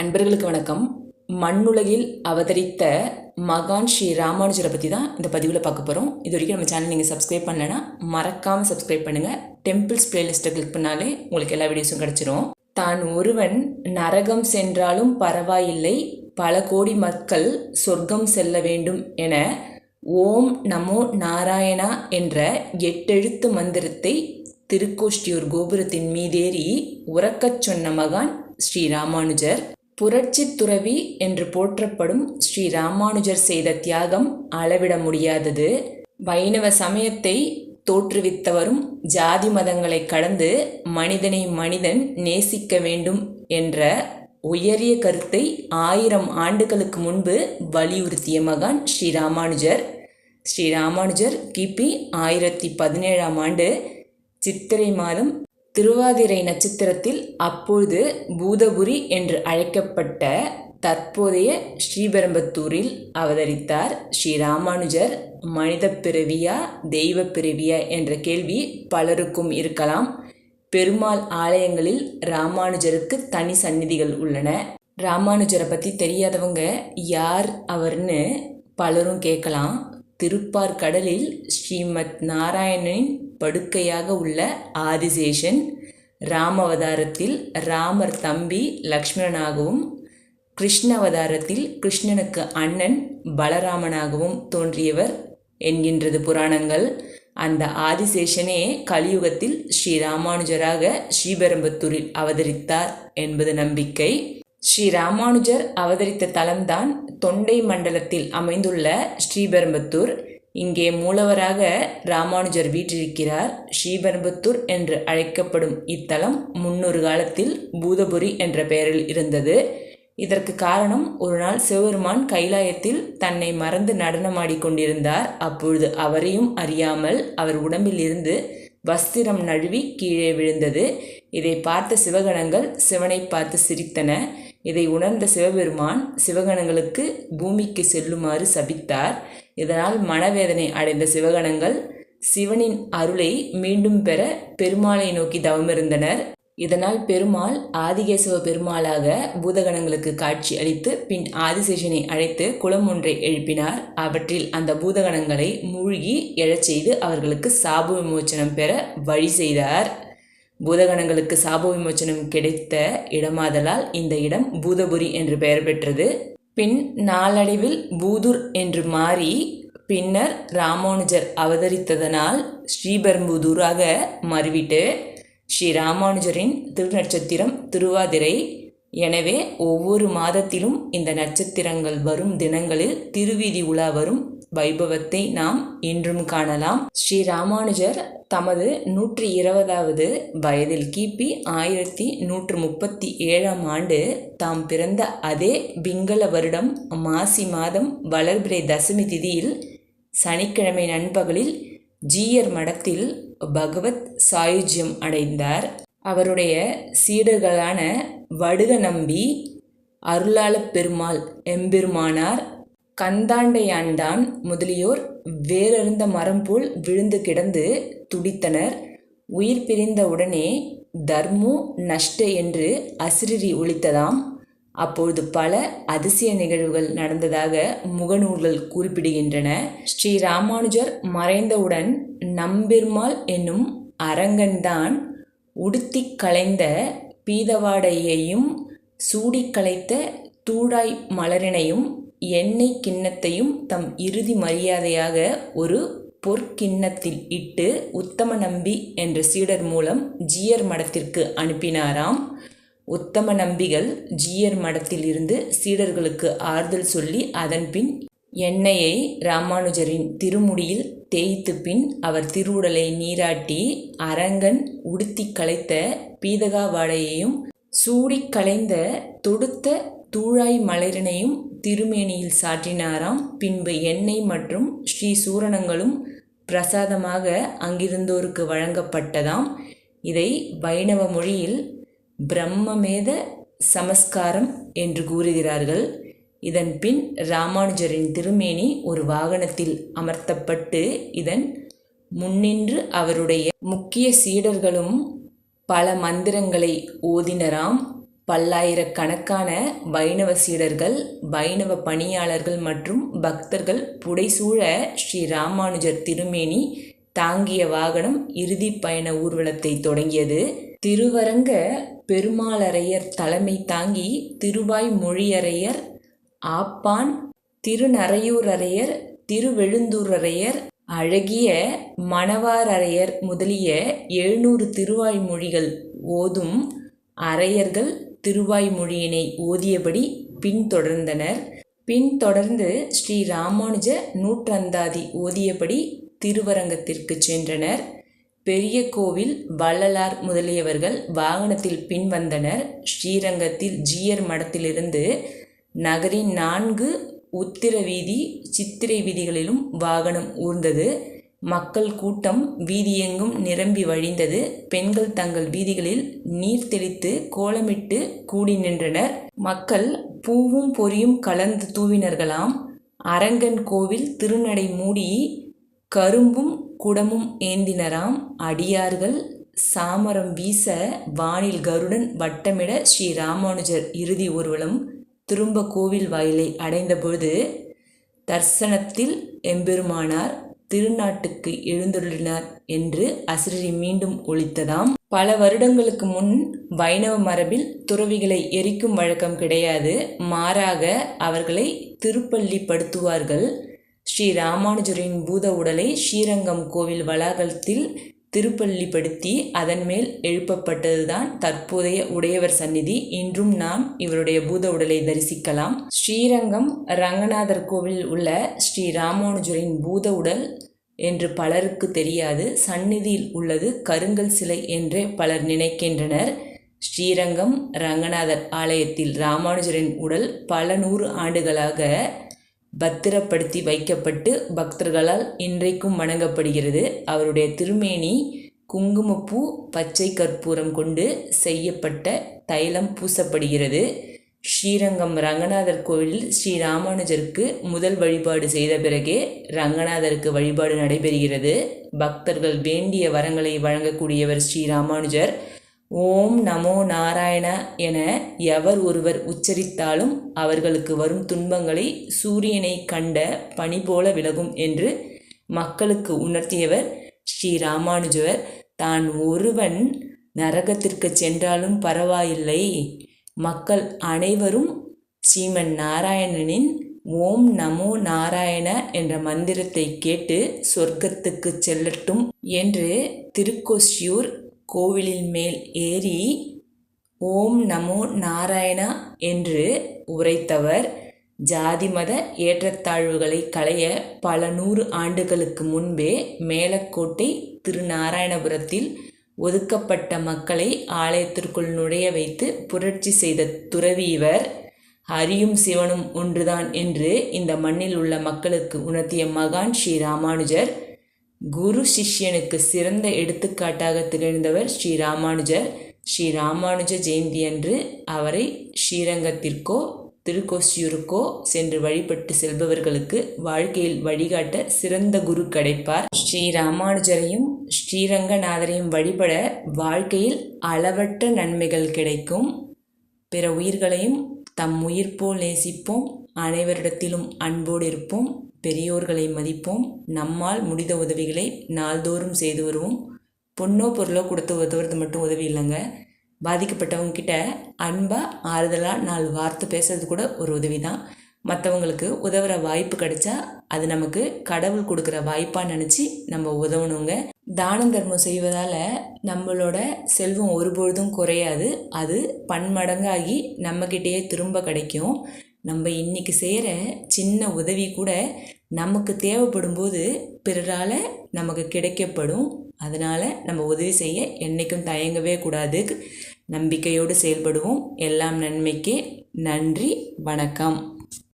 அன்பர்களுக்கு வணக்கம். மண்ணுலகில் அவதரித்த மகான் ஸ்ரீ ராமானுஜரை பற்றி தான் இந்த பதிவில் பார்க்க போகிறோம் இது வரைக்கும் நம்ம சேனல் நீங்கள் சப்ஸ்கிரைப் பண்ணலைன்னா மறக்காமல் சப்ஸ்கிரைப் பண்ணுங்கள் டெம்பிள்ஸ் பிளேலிஸ்ட்டை கிளிக் பண்ணாலே உங்களுக்கு எல்லா வீடியோஸும் கிடச்சிரும். தான் ஒருவன் நரகம் சென்றாலும் பரவாயில்லை. பல கோடி மக்கள் சொர்க்கம் செல்ல வேண்டும் என ஓம் நமோ நாராயணா என்ற எட்டெழுத்து மந்திரத்தை திருக்கோஷ்டியூர் கோபுரத்தின் மீதேறி உறக்கச் சொன்ன மகான் ஸ்ரீ ராமானுஜர். புரட்சி துறவி என்று போற்றப்படும் ஸ்ரீ ராமானுஜர் செய்த தியாகம் அளவிட முடியாதது. வைணவ சமயத்தை தோற்றுவித்தவரும் ஜாதி மதங்களை கடந்து மனிதனை மனிதன் நேசிக்க வேண்டும் என்ற உயரிய கருத்தை ஆயிரம் ஆண்டுகளுக்கு முன்பு வலியுறுத்திய மகான் ஸ்ரீ ராமானுஜர். ஸ்ரீ ராமானுஜர் கிபி ஆயிரத்தி பதினேழாம் ஆண்டு சித்திரை மாதம் திருவாதிரை நட்சத்திரத்தில் அப்பொழுது பூதபுரி என்று அழைக்கப்பட்ட தற்போதைய ஸ்ரீபெரும்பத்தூரில் அவதரித்தார் ஸ்ரீ ராமானுஜர் மனித பிறவியா தெய்வ பிறவியா என்ற கேள்வி பலருக்கும் இருக்கலாம். பெருமாள் ஆலயங்களில் ராமானுஜருக்கு தனி சந்நிதிகள் உள்ளன. ராமானுஜரை பற்றி தெரியாதவங்க யார் அவர்னு பலரும் கேட்கலாம். திருப்பார் கடலில் ஸ்ரீமத் நாராயணனின் படுக்கையாக உள்ள ஆதிசேஷன் ராமவதாரத்தில் ராமர் தம்பி லக்ஷ்மணனாகவும் கிருஷ்ணவதாரத்தில் கிருஷ்ணனுக்கு அண்ணன் பலராமனாகவும் தோன்றியவர் என்கின்றது புராணங்கள். அந்த ஆதிசேஷனே கலியுகத்தில் ஸ்ரீ ராமானுஜராக ஸ்ரீபெரும்புத்தூரில் அவதரித்தார் என்பது நம்பிக்கை. ஸ்ரீ ராமானுஜர் அவதரித்த தலம்தான் தொண்டை மண்டலத்தில் அமைந்துள்ள ஸ்ரீபெரும்புத்தூர். இங்கே மூலவராக ராமானுஜர் வீற்றிருக்கிறார். ஸ்ரீபெரும்புத்தூர் என்று அழைக்கப்படும் இத்தலம் முன்னொரு காலத்தில் பூதபுரி என்ற பெயரில் இருந்தது. இதற்கு காரணம் ஒரு நாள் சிவபெருமான் கைலாயத்தில் தன்னை மறந்து நடனமாடி கொண்டிருந்தார். அப்பொழுது அவரையும் அறியாமல் அவர் உடம்பில் இருந்து வஸ்திரம் நழுவி கீழே விழுந்தது. இதை பார்த்த சிவகணங்கள் சிவனை பார்த்து சிரித்தன. இதை உணர்ந்த சிவபெருமான் சிவகணங்களுக்கு பூமிக்கு செல்லுமாறு சபித்தார். இதனால் மனவேதனை அடைந்த சிவகணங்கள் சிவனின் அருளை மீண்டும் பெற பெருமாளை நோக்கி தவமிருந்தனர். இதனால் பெருமாள் ஆதிகேசவ பெருமாளாக பூதகணங்களுக்கு காட்சி அளித்து பின் ஆதிசேஷனை அழைத்து குளம் ஒன்றை எழுப்பினார். அவற்றில் அந்த பூதகணங்களை மூழ்கி எழச் செய்து அவர்களுக்கு சாபு விமோச்சனம் பெற வழி செய்தார். பூதகணங்களுக்கு சாப விமோச்சனம் கிடைத்த இடமாதலால் இந்த இடம் பூதபுரி என்று பெயர் பெற்றது. பின் நாளடைவில் பூதுர் என்று மாறி பின்னர் ராமானுஜர் அவதரித்ததனால் ஸ்ரீபெரும்புதூராக மாறிவிட்டு ஸ்ரீ ராமானுஜரின் திருநட்சத்திரம் திருவாதிரை. எனவே ஒவ்வொரு மாதத்திலும் இந்த நட்சத்திரங்கள் வரும் தினங்களில் திருவீதி உலா வரும். வைபவத்தை நாம் இன்றும் காணலாம். ஸ்ரீ ராமானுஜர் தமது நூற்றி இருபதாவது வயதில் கிபி ஆயிரத்தி நூற்று முப்பத்தி ஏழாம் ஆண்டு தாம் பிறந்த அதே பிங்கள வருடம் மாசி மாதம் வளர்பிறை தசமி திதியில் சனிக்கிழமை நண்பகலில் ஜீயர் மடத்தில் பகவத் சாயுஜ்யம் அடைந்தார். அவருடைய சீடர்களான வடுக நம்பி அருளாள பெருமாள் எம்பெருமானார் கந்தாண்டையாண்டான் முதலியோர். வேறறிந்த மரம் போல் விழுந்து கிடந்து துடித்தனர். உயிர் பிரிந்த உடனே தர்மு நஷ்ட என்று அசிரிரி ஒழித்ததாம். அப்பொழுது பல அதிசய நிகழ்வுகள் நடந்ததாக முகநூல்கள் குறிப்பிடுகின்றன. ஸ்ரீ ராமானுஜர் மறைந்தவுடன் நம்பிர்மால் என்னும் அரங்கன்தான் உடுத்தி களைந்த பீதவாடையையும் சூடி களைத்த தூடாய் மலரினையும் எண்ணெய் கிண்ணத்தையும் தம் இறுதி மரியாதையாக ஒரு பொற்கிண்ணத்தில் இட்டு உத்தம நம்பி என்ற சீடர் மூலம் ஜீயர் மடத்திற்கு அனுப்பினாராம். உத்தம நம்பிகள் ஜீயர் மடத்தில் இருந்து சீடர்களுக்கு ஆறுதல் சொல்லி அதன்பின் எண்ணெயை ராமானுஜரின் திருமுடியில் தேய்த்து பின் அவர் திருவுடலை நீராட்டி அரங்கன் உடுத்தி களைத்த பீதகா வாடையையும் சூடி களைந்த தொடுத்த தூழாய் மலரினையும் திருமேனியில் சாற்றினாராம். பின்பு எண்ணெய் மற்றும் ஸ்ரீ சூரணங்களும் பிரசாதமாக அங்கிருந்தோருக்கு வழங்கப்பட்டதாம். இதை வைணவ மொழியில் பிரம்மமேத சமஸ்காரம் என்று கூறுகிறார்கள். இதன் பின் ராமானுஜரின் திருமேனி ஒரு வாகனத்தில் அமர்த்தப்பட்டு இதன் முன்னின்று அவருடைய முக்கிய சீடர்களும் பல மந்திரங்களை ஓதினராம். பல்லாயிரக்கணக்கான வைணவ சீடர்கள் வைணவ பணியாளர்கள் மற்றும் பக்தர்கள் புடைசூழ ஸ்ரீ ராமானுஜர் திருமேனி தாங்கிய வாகனம் இறுதி பயண ஊர்வலத்தை தொடங்கியது. திருவரங்க பெருமாளரையர் தலைமை தாங்கி திருவாய் மொழியரையர் ஆப்பான் திருநறையூரரையர் திருவெழுந்தூரரையர் அழகிய மணவாரரையர் முதலிய எழுநூறு திருவாய்மொழிகள் ஓதும் அரையர்கள் திருவாய்மொழியினை ஓதியபடி பின்தொடர்ந்தனர். பின்தொடர்ந்து ஸ்ரீ ராமானுஜ நூற்றந்தாதி ஓதியபடி திருவரங்கத்திற்கு சென்றனர். பெரிய கோவில் வள்ளலார் முதலியவர்கள் வாகனத்தில் பின்வந்தனர். ஸ்ரீரங்கத்தில் ஜீயர் மடத்திலிருந்து நகரின் நான்கு உத்திர வீதி சித்திரை வீதிகளிலும் வாகனம் ஊர்ந்தது. மக்கள் கூட்டம் வீதியெங்கும் நிரம்பி வழிந்தது. பெண்கள் தங்கள் வீதிகளில் நீர் தெளித்து கோலமிட்டு கூடி நின்றனர். மக்கள் பூவும் பொரியும் கலந்து தூவினர்களாம். அரங்கன் கோவில் திருநடை மூடி கரும்பும் குடமும் ஏந்தினராம். அடியார்கள் சாமரம் வீச வானில் கருடன் வட்டமிட ஸ்ரீ ராமானுஜர் இறுதி ஊர்வலம் திரும்ப கோவில் வாயிலை அடைந்தபொழுது தர்சனத்தில் எம்பெருமானார் திருநாட்டுக்கு எழுந்துள்ளினார் என்று அசிரரி மீண்டும் ஒழித்ததாம். பல வருடங்களுக்கு முன் வைணவ மரபில் துறவிகளை எரிக்கும் வழக்கம் கிடையாது. மாறாக அவர்களை திருப்பள்ளி படுத்துவார்கள். ஸ்ரீ ராமானுஜரின் பூத உடலை ஸ்ரீரங்கம் கோவில் வளாகத்தில் திருப்பள்ளிப்படுத்தி அதன் மேல் எழுப்பப்பட்டதுதான் தற்போதைய உடையவர் சந்நிதி. இன்றும் நாம் இவருடைய பூத உடலை தரிசிக்கலாம். ஸ்ரீரங்கம் ரங்கநாதர் கோவிலில் உள்ள ஸ்ரீ ராமானுஜரின் பூத உடல் என்று பலருக்கு தெரியாது. சந்நிதியில் உள்ளது கருங்கல் சிலை என்றே பலர் நினைக்கின்றனர். ஸ்ரீரங்கம் ரங்கநாதர் ஆலயத்தில் ராமானுஜரின் உடல் பல நூறு ஆண்டுகளாக பத்திரப்படுத்தி வைக்கப்பட்டு பக்தர்களால் இன்றைக்கும் வணங்கப்படுகிறது. அவருடைய திருமேனி குங்குமப்பூ பச்சை கற்பூரம் கொண்டு செய்யப்பட்ட தைலம் பூசப்படுகிறது. ஸ்ரீரங்கம் ரங்கநாதர் கோவிலில் ஸ்ரீ ராமானுஜருக்கு முதல் வழிபாடு செய்த பிறகே ரங்கநாதருக்கு வழிபாடு நடைபெறுகிறது. பக்தர்கள் வேண்டிய வரங்களை வழங்கக்கூடியவர் ஸ்ரீ ராமானுஜர். ஓம் நமோ நாராயண என எவர் ஒருவர் உச்சரித்தாலும் அவர்களுக்கு வரும் துன்பங்களை சூரியனை கண்ட பனி போல விலகும் என்று மக்களுக்கு உணர்த்தியவர் ஸ்ரீ ராமானுஜவர் தான் ஒருவன் நரகத்திற்கு சென்றாலும் பரவாயில்லை. மக்கள் அனைவரும் ஸ்ரீமன் நாராயணனின் ஓம் நமோ நாராயண என்ற மந்திரத்தை கேட்டு சொர்க்கத்துக்கு செல்லட்டும் என்று திருக்கோசியூர் கோவிலின் மேல் ஏறி ஓம் நமோ நாராயணா என்று உரைத்தவர். ஜாதி மத ஏற்றத்தாழ்வுகளை களைய பல நூறு ஆண்டுகளுக்கு முன்பே மேலக்கோட்டை திருநாராயணபுரத்தில் ஒதுக்கப்பட்ட மக்களை ஆலயத்திற்குள் நுழைய வைத்து புரட்சி செய்த துறவி இவர். ஹரியும் சிவனும் ஒன்றுதான் என்று இந்த மண்ணில் உள்ள மக்களுக்கு உணர்த்திய மகான் ஸ்ரீ ராமானுஜர் குரு சிஷ்யனுக்கு சிறந்த எடுத்துக்காட்டாக திகழ்ந்தவர் ஸ்ரீ ராமானுஜர். ஸ்ரீ ராமானுஜ ஜெயந்தி அன்று அவரை ஸ்ரீரங்கத்திற்கோ திருக்கோசியூருக்கோ சென்று வழிபட்டு செல்பவர்களுக்கு வாழ்க்கையில் வழிகாட்ட சிறந்த குரு கிடைப்பார். ஸ்ரீ ராமானுஜரையும் ஸ்ரீரங்கநாதரையும் வழிபட வாழ்க்கையில் அளவற்ற நன்மைகள் கிடைக்கும். பிற உயிர்களையும் தம் உயிர் போல் நேசிப்போம். அனைவரிடத்திலும் அன்போடு இருப்போம். பெரியோர்களை மதிப்போம். நம்மால் முடிந்த உதவிகளை நாள்தோறும் செய்து வருவோம். பொண்ணோ பொருளோ கொடுத்து உதவுறது மட்டும் உதவி இல்லைங்க. பாதிக்கப்பட்டவங்க கிட்ட அன்பாக ஆறுதலாக நாலு வார்த்தை பேசுறது கூட ஒரு உதவி தான் மற்றவங்களுக்கு உதவுற வாய்ப்பு கிடைச்சா அது நமக்கு கடவுள் கொடுக்குற வாய்ப்பாக நினச்சி நம்ம உதவணுங்க. தானம் தர்மம் செய்வதால் நம்மளோட செல்வம் ஒருபொழுதும் குறையாது. அது பன்மடங்காகி நம்மக்கிட்டேயே திரும்ப கிடைக்கும். நம்ம இன்றைக்கி செய்கிற சின்ன உதவி கூட நமக்கு தேவைப்படும் போது பிறரால் நமக்கு கிடைக்கப்படும். அதனால் நம்ம உதவி செய்ய என்றைக்கும் தயங்கவே கூடாது. நம்பிக்கையோடு செயல்படுவோம். எல்லாம் நன்மைக்கே நன்றி வணக்கம்.